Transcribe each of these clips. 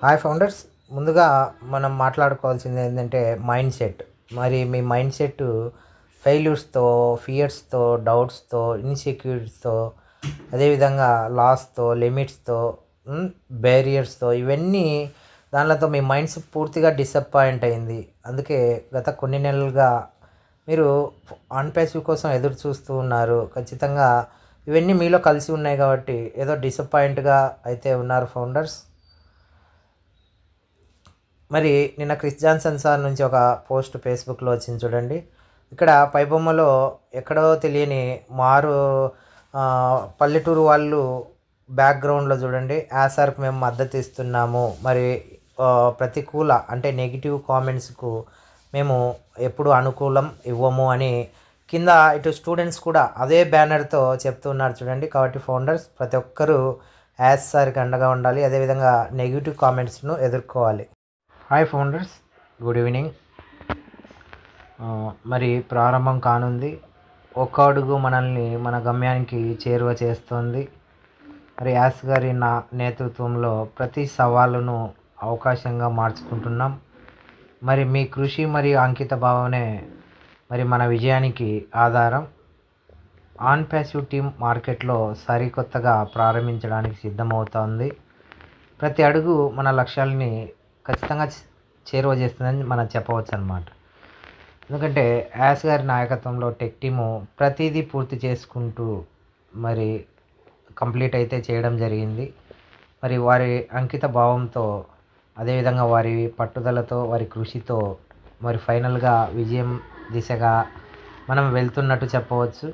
Hi founders ముందుగా మనం మాట్లాడుకోవాల్సింది ఏంటంటే మైండ్ సెట్ మరి మీ మైండ్ సెట్ ఫెయిల్యూర్స్తో ఫియర్స్తో డౌట్స్తో ఇన్సెక్యూరిటీస్తో అదేవిధంగా లాస్తో లిమిట్స్తో బ్యారియర్స్తో ఇవన్నీ దానిలతో మీ మైండ్స్ పూర్తిగా డిసప్పాయింట్ అయింది. అందుకే గత కొన్ని నెలలుగా మీరు అన్పాసివ్ కోసం ఎదురు చూస్తూ ఉన్నారు. ఖచ్చితంగా ఇవన్నీ మీలో కలిసి ఉన్నాయి కాబట్టి ఏదో డిసప్పాయింట్గా అయితే ఉన్నారు ఫౌండర్స్ మరి నిన్న క్రిస్ జాన్సన్ సార్ నుంచి ఒక పోస్ట్ ఫేస్బుక్లో వచ్చింది చూడండి. ఇక్కడ పైబొమ్మలో ఎక్కడో తెలియని మారు పల్లెటూరు వాళ్ళు బ్యాక్గ్రౌండ్లో చూడండి. యాసార్కు మేము మద్దతు ఇస్తున్నాము. మరి ప్రతికూల అంటే నెగిటివ్ కామెంట్స్కు మేము ఎప్పుడు అనుకూలం ఇవ్వము అని కింద ఇటు స్టూడెంట్స్ కూడా అదే బ్యానర్తో చెప్తున్నారు చూడండి. కాబట్టి ఫౌండర్స్ ప్రతి ఒక్కరూ యాజ్ సార్కి అండగా ఉండాలి. అదేవిధంగా నెగిటివ్ కామెంట్స్ను ఎదుర్కోవాలి. హాయ్ ఫౌండర్స్ గుడ్ ఈవినింగ్ మరి ప్రారంభం కానుంది. ఒక్క అడుగు మనల్ని మన గమ్యానికి చేరువ చేస్తుంది. మరి యాస్ గారి నా నేతృత్వంలో ప్రతి సవాలును అవకాశంగా మార్చుకుంటున్నాం. మరి మీ కృషి మరియు అంకిత భావనే మరి మన విజయానికి ఆధారం. ఆన్ ప్యాసివ్ టీమ్ మార్కెట్లో సరికొత్తగా ప్రారంభించడానికి సిద్ధమవుతోంది. ప్రతి అడుగు మన లక్ష్యాలని ఖచ్చితంగా చేరువ చేస్తుందని మనం చెప్పవచ్చు అనమాట ఎందుకంటే యాస్ గారి నాయకత్వంలో టెక్ టీము ప్రతిదీ పూర్తి చేసుకుంటూ మరి కంప్లీట్ అయితే చేయడం జరిగింది. మరి వారి అంకిత భావంతో అదేవిధంగా వారి పట్టుదలతో వారి కృషితో మరి ఫైనల్గా విజయం దిశగా మనం వెళ్తున్నట్టు చెప్పవచ్చు.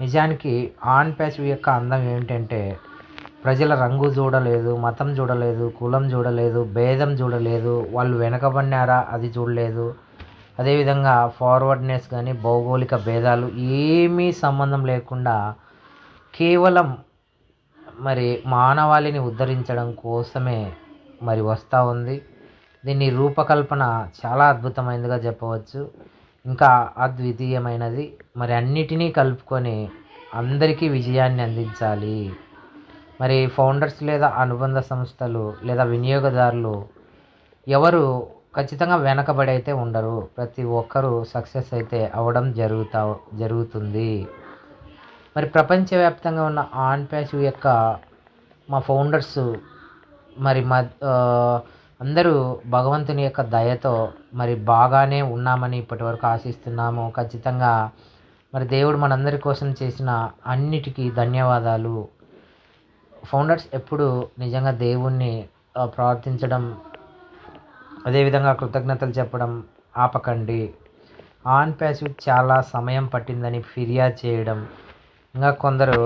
నిజానికి ఆన్ ప్యాచ్ యొక్క అందం ఏమిటంటే ప్రజల రంగు చూడలేదు మతం చూడలేదు కులం చూడలేదు భేదం చూడలేదు వాళ్ళు వెనకబడినారా అది చూడలేదు. అదేవిధంగా ఫార్వర్డ్నెస్ కానీ భౌగోళిక భేదాలు ఏమీ సంబంధం లేకుండా కేవలం మరి మానవాళిని ఉద్ధరించడం కోసమే మరి వస్తూ ఉంది. దీని రూపకల్పన చాలా అద్భుతమైనదిగా చెప్పవచ్చు. ఇంకా అద్వితీయమైనది. మరి అన్నిటినీ కలుపుకొని అందరికీ విజయాన్ని అందించాలి. మరి ఫౌండర్స్ లేదా అనుబంధ సంస్థలు లేదా వినియోగదారులు ఎవరు ఖచ్చితంగా వెనకబడి అయితే ఉండరు. ప్రతి ఒక్కరూ సక్సెస్ అయితే అవ్వడం జరుగుతా జరుగుతుంది. మరి ప్రపంచవ్యాప్తంగా ఉన్న ఆన్ ప్యాసివ్ యొక్క మా ఫౌండర్స్ మరి మా అందరూ భగవంతుని యొక్క దయతో మరి బాగానే ఉన్నామని ఇప్పటివరకు ఆశిస్తున్నాము. ఖచ్చితంగా మరి దేవుడు మనందరి కోసం చేసిన అన్నిటికీ ధన్యవాదాలు. ఫౌండర్స్ ఎప్పుడు నిజంగా దేవుణ్ణి ప్రార్థించడం అదేవిధంగా కృతజ్ఞతలు చెప్పడం ఆపకండి. ఆన్ ప్యాసివ్ చాలా సమయం పట్టిందని ఫిర్యాదు చేయడం ఇంకా కొందరు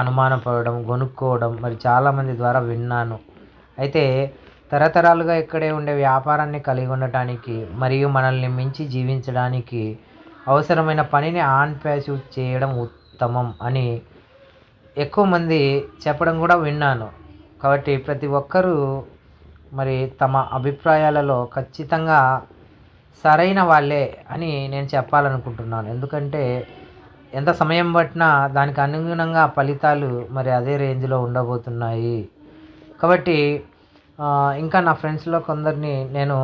అనుమానపడడం కొనుక్కోవడం మరి చాలామంది ద్వారా విన్నాను. అయితే తరతరాలుగా ఇక్కడే ఉండే వ్యాపారాన్ని కలిగి ఉండటానికి మరియు మనల్ని మించి జీవించడానికి అవసరమైన పనిని ఆన్ ప్యాసివ్ చేయడం ఉత్తమం అని ఎక్కువ మంది చెప్పడం కూడా విన్నాను. కాబట్టి ప్రతి ఒక్కరూ మరి తమ అభిప్రాయాలలో ఖచ్చితంగా సరైన వాళ్ళే అని నేను చెప్పాలనుకుంటున్నాను. ఎందుకంటే ఎంత సమయం పట్టినా దానికి అనుగుణంగా ఫలితాలు మరి అదే రేంజ్లో ఉండబోతున్నాయి. కాబట్టి ఇంకా నా ఫ్రెండ్స్లో కొందరిని నేను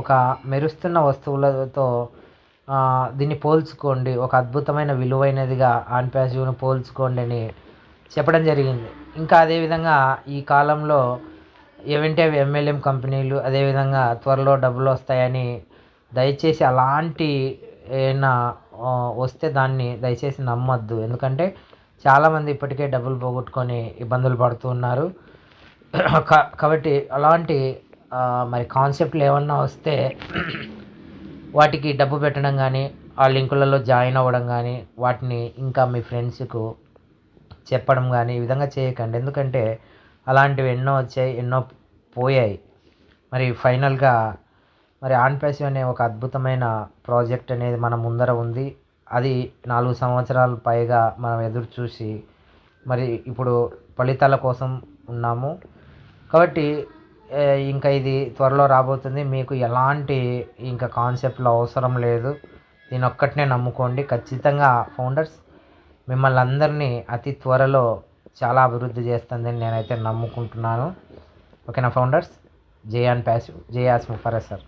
ఒక మెరుస్తున్న వస్తువులతో దీన్ని పోల్చుకోండి. ఒక అద్భుతమైన విలువైనదిగా ఆన్ ప్యాసివ్ను పోల్చుకోండి అని చెప్పడం జరిగింది. ఇంకా అదేవిధంగా ఈ కాలంలో ఏవంటే అవి ఎంఎల్ఎం కంపెనీలు అదేవిధంగా త్వరలో డబ్బులు వస్తాయని దయచేసి అలాంటి ఏమైనా వస్తే దాన్ని దయచేసి నమ్మొద్దు. ఎందుకంటే చాలామంది ఇప్పటికే డబ్బులు పోగొట్టుకొని ఇబ్బందులు పడుతూ ఉన్నారు. కా- కాబట్టి అలాంటి మరి కాన్సెప్ట్లు ఏమన్నా వస్తే వాటికి డబ్బు పెట్టడం కానీ ఆ లింకులలో జాయిన్ అవ్వడం కానీ వాటిని ఇంకా మీ ఫ్రెండ్స్కు చెప్పడం కానీ ఈ విధంగా చేయకండి. ఎందుకంటే అలాంటివి ఎన్నో వచ్చాయి ఎన్నో పోయాయి. మరి ఫైనల్గా మరి ఆన్పేసి అనే ఒక అద్భుతమైన ప్రాజెక్ట్ అనేది మన ముందర ఉంది. అది నాలుగు సంవత్సరాలు పైగా మనం ఎదురు చూసి మరి ఇప్పుడు ఫలితాల కోసం ఉన్నాము. కాబట్టి ఇంకా ఇది త్వరలో రాబోతుంది. మీకు ఎలాంటి ఇంకా కాన్సెప్ట్లు అవసరం లేదు. దీని ఒక్కటినే నమ్ముకోండి. ఖచ్చితంగా ఫౌండర్స్ మిమ్మల్ని అందరినీ అతి త్వరలో చాలా అభివృద్ధి చేస్తుందని నేనైతే నమ్ముకుంటున్నాను. ఓకేనా ఫౌండర్స్? జేయాన్ ప్యాస్ జేయాస్ ముఫారస్ సార్.